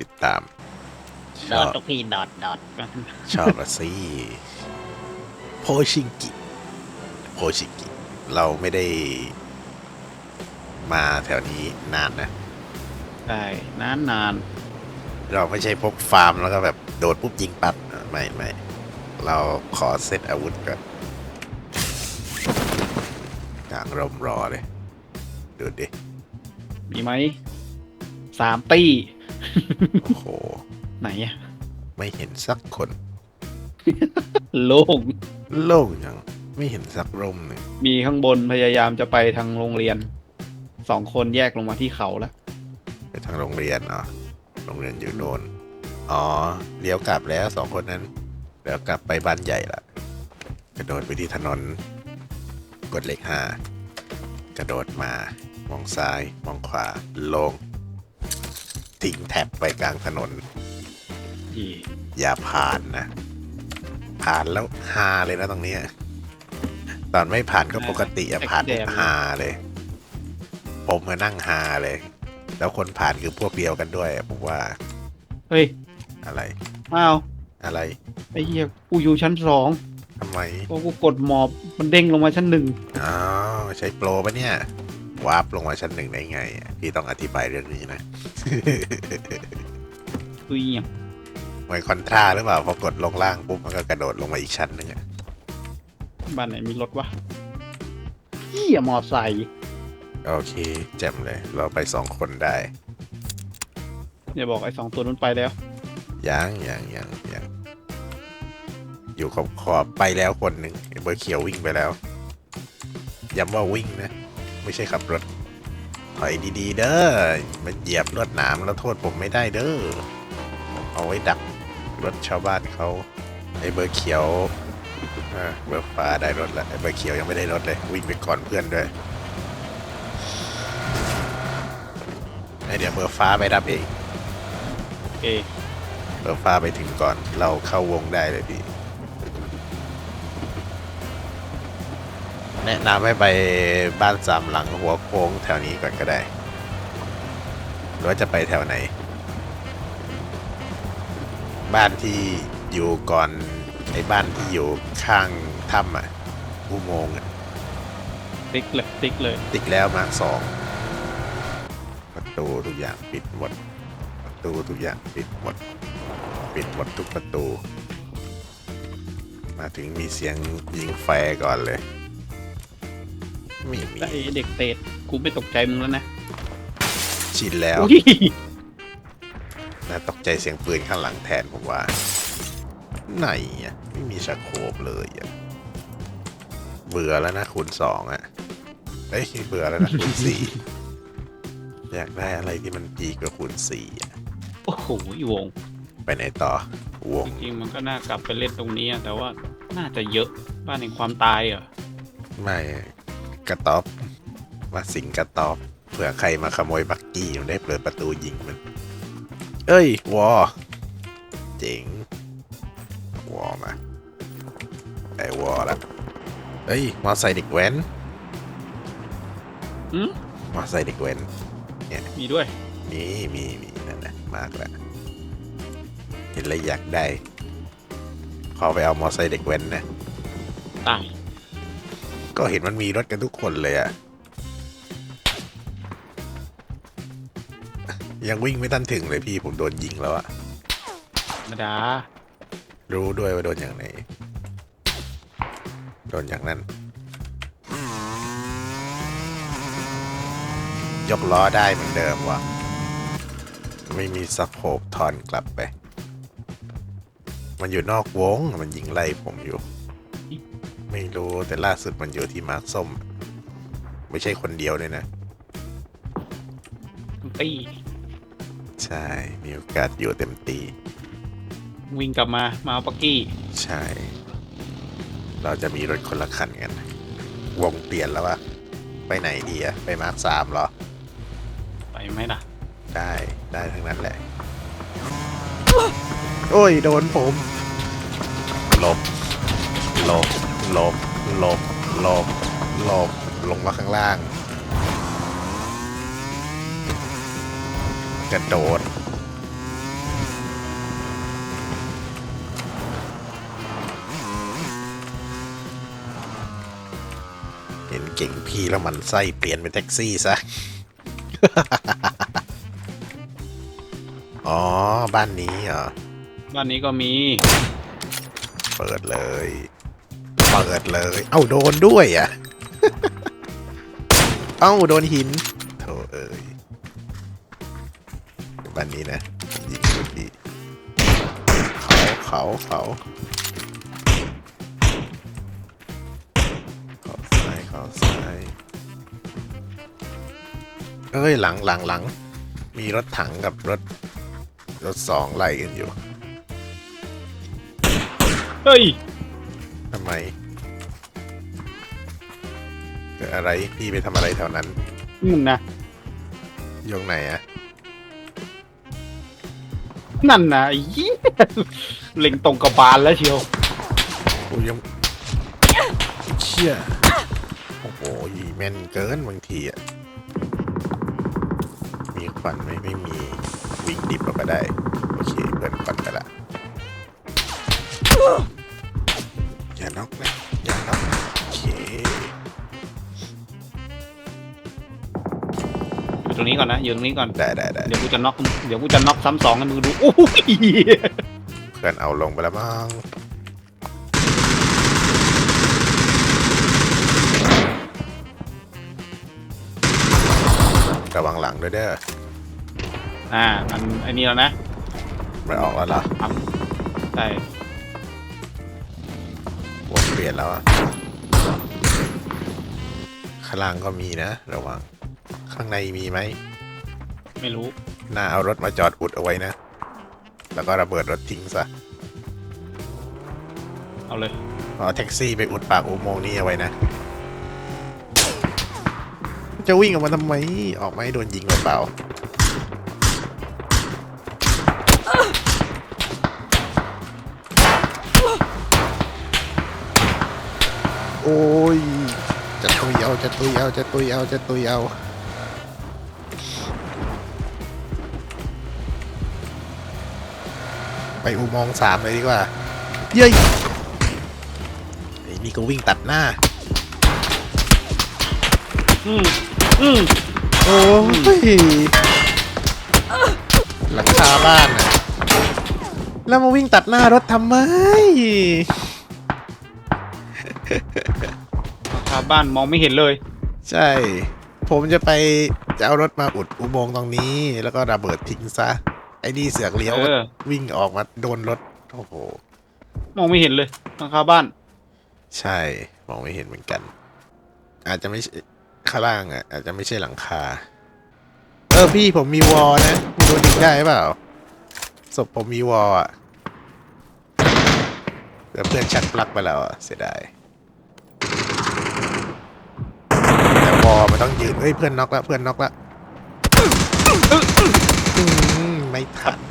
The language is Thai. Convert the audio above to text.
ติดตาม ชดออทบทุกพี่ดอทดอทชอบละสิโพชิงกิโพชิงกิ เราไม่ได้มาแถวนี้นานนะ ใช่นานนานเราไม่ใช่พกฟาร์มแล้วก็แบบโดดปุ๊บยิงปั๊บอะไม่ไม่เราขอเซตอาวุธก่อนกลางรมรอเลย ดูดิๆมีไหมสามตี้ โอ้โห ไหนอะไม่เห็นสักคน โล่งโล่งยัง ไม่เห็นสักร่มหนึ่งมีข้างบนพยายามจะไปทางโรงเรียนสองคนแยกลงมาที่เขาแล้วไปทางโรงเรียนเนาะโรงเรียนอยู่โนนอ๋อเลี้ยวกลับแล้วสองคนนั้นเลี้ยวกลับไปบ้านใหญ่ละกระโดดไปที่ถนน กดเลขห้ากระโดดมามองซ้าย มองขวาลง ทิ้งแท็บไปกลางถนน อีอย่าผ่านนะ ผ่านแล้วฮาเลยนะตรงเนี้ยตอนไม่ผ่านก็ปกติอะผ่านปุ๊บฮาเลย ผมมานั่งฮาเลย แล้วคนผ่านคือพวกเดียวกันด้วยอะผมว่าเฮ้ยอะไร อ้าวอะไรไอ้เหี้ยกูอยู่ชั้นสองทำไม พอกูกดหมอบมันเด้งลงมาชั้นหนึ่งอ๋อใช้โปรปะเนี่ย วาร์ปลงมาชั้นหนึ่งได้ไงอะพี่ต้องอธิบายเรื่องนี้นะคืออหย่างเหมือนคอนทราหรือเปล่าพอกดลงล่างปุ๊บมันก็กระโดดลงมาอีกชั้นหนึ่งอะบ้านไหนมีรถวะเหี้ยมอไซค์โอเคแจ่มเลย เราไปสองคนได้ อย่าบอกไอ้สองตัวนั้นไปแล้วยังยังยังยังอยู่ขอบขอบไปแล้วคนหนึ่งไอ้เบอร์เขียววิ่งไปแล้วย้ำว่าวิ่งนะ ไม่ใช่ขับรถถอยดีๆ เด้อมาเหยียบลวดหนามแล้วโทษผมไม่ได้เด้อเอาไว้ดักรถชาวบ้านเขาไอ้เบอร์เขียวอ่าเบอร์ฟ้าได้รถแล้วไอ้เบอร์เขียวยังไม่ได้รถเลยวิ่งไปก่อนเพื่อนด้วยไอ้เดี๋ยวเบอร์ฟ้าไปรับเองโอเคเบอร์ฟ้าไปถึงก่อนเราเข้าวงได้เลยพี่ แนะนำให้ไปบ้านสามหลังหัวโค้งแถวนี้ก่อนก็ได้ หรือว่าจะไปแถวไหน บ้านที่อยู่ก่อนไอ้บ้านที่อยู่ข้างถ้ำอะอุโมงค์อะติ๊กเลยติ๊กเลยติดแล้วมาร์คสองประตูทุกอย่างปิดหมด ประตูทุกอย่างปิดหมด ปิดหมดทุกประตู มาถึงมีเสียงยิงแฟร์ก่อนเลย ไม่มีแต่ไอ้เด็กเตดกูไม่ตกใจมึงแล้วนะชินแล้วอุ้ยน่าตกใจเสียงปืนข้างหลังแทนผมว่า ไหนอะไม่มีสโคบเลยอะเบื่อแล้วนะคูณสองอะเอ้ยเบื่อแล้วนะคูณสี่อยากได้อะไรที่มันดีกว่าคูณสี่อะโอ้โหวง ไปไหนต่อวงจริงๆมันก็น่ากลับไปเล่นตรงนี้อะแต่ว่าน่าจะเยอะบ้านแห่งความตายเหรอไม่ กระต๊อบมาสิงกระต๊อบเผื่อใครมาขโมยบักกี้มันได้เปิดประตูยิงมัน เอ้ยวอเจ๋งวอมาไอ้วอละเอ้ยมอไซค์เด็กแว้นอืมมอไซค์เด็กแว้นมีด้วย มีมีมีนั่นนะมากแล้วเห็นแล้วอยากได้ ขอไปเอามอไซค์เด็กแว้นนะตาย ก็เห็นมันมีรถกันทุกคนเลยอะยังวิ่งไม่ทันถึงเลยพี่ผมโดนยิงแล้วอะธรรมดารู้ด้วยว่าโดนอย่างไหน โดนอย่างนั้น ยกล้อได้เหมือนเดิมวะไม่มีสโคปทอนกลับไป มันอยู่นอกวง มันยิงไล่ผมอยู่ ไม่รู้แต่ล่าสุดมันอยู่ที่มาร์คส้ม ไม่ใช่คนเดียวเลยนะ ตี้ใช่ มีโอกาสอยู่เต็มตี วิ่งกลับมา มาเอาปักกี้ใช่ เราจะมีรถคนละคันกัน วงเปลี่ยนแล้ววะไปไหนดีอะไปมาร์คสามเหรอ ไปไหมล่ะ ได้ได้ทั้งนั้นแหละ โอ้ย โดนผมหลบหลบ หลบหลบหลบหลบลงมาข้างล่าง กระโดดเห็นเก่งพี่แล้วมันไส้เปลี่ยนเป็นแท็กซี่ซะ อ๋อ บ้านนี้เหรอ บ้านนี้ก็มี เปิดเลย เปิดเลย เอ้าโดนด้วยอะ เอ้าโดนหินโถเอ้ยบ้านนี้นะยิงดูดีเขาเขาเขาเขาซ้ายเขาซ้ายเอ้ยหลังหลังหลังมีรถถังกับรถ รถสองไล่กันอยู่ เฮ้ย ทำไม เกิดอะไรพี่ไปทำอะไรแถวนั้นมึงนะยงไหนอะนั่นนะไอ้เหี้ยเล็งตรงกระบาลแล้วเชียวกูยังเชี่ยโอ้โหยีแม่นเกินบางทีอะมีควันไหมไม่มีวิ่งดิบออกมาได้ โอเคเปิดควันไปละอย่าน็อกนะอย่าน็อกนะ ตรงนี้ก่อนนะอยู่ตรงนี้ก่อน ได้ได้ได้เดี๋ยวกูจะน็อกเดี๋ยวกูจะน็อกซ้ำสองให้มึงดูโอ้ยเพื่อนเอาลงไปแล้วมั้งระวังหลังด้วยเด้อ อ่า มันไอ้นี่แล้วนะ มันออกแล้วเหรอใช่วนเปลี่ยนแล้วอะข้างล่างก็มีนะ ระวัง ข้างในมีไหม ไม่รู้ น่าเอารถมาจอดอุดเอาไว้นะ แล้วก็ระเบิดรถทิ้งซะ เอาเลย เอาแท็กซี่ไปอุดปากอุโมงค์นี้เอาไว้นะ จะวิ่งออกมาทำไม ออกมาให้โดนยิงเปล่าๆโอ้ย จะตุยเอา จะตุยเอา จะตุยเอา จะตุยเอา ไปอุโมงค์สามเลยดีกว่า เย้ยไอ้นี่ก็วิ่งตัดหน้า อืมอืมโอ้ยหลังคาบ้านอะแล้วมาวิ่งตัดหน้ารถทำไม ชาวบ้านมองไม่เห็นเลย ใช่ ผมจะไปจะเอารถมาอุดอุโมงค์ตรงนี้ แล้วก็ระเบิดทิ้งซะไอ้นี่เสือกเลี้ยวเออ วิ่งออกมาโดนรถโอ้โห มองไม่เห็นเลยหลังคาบ้าน ใช่มองไม่เห็นเหมือนกัน อาจจะไม่ใช่ข้างล่างอะ อาจจะไม่ใช่หลังคา เออพี่ผมมีวอลนะมีโดนยิงได้เปล่าศพผมมีวอลอะแต่เพื่อนชักปลั๊กไปแล้วอะเสียดายแต่วอลมันต้องยืนเฮ้ยเพื่อนน็อกแล้วเพื่อนน็อกแล้วอืม ไม่ทัน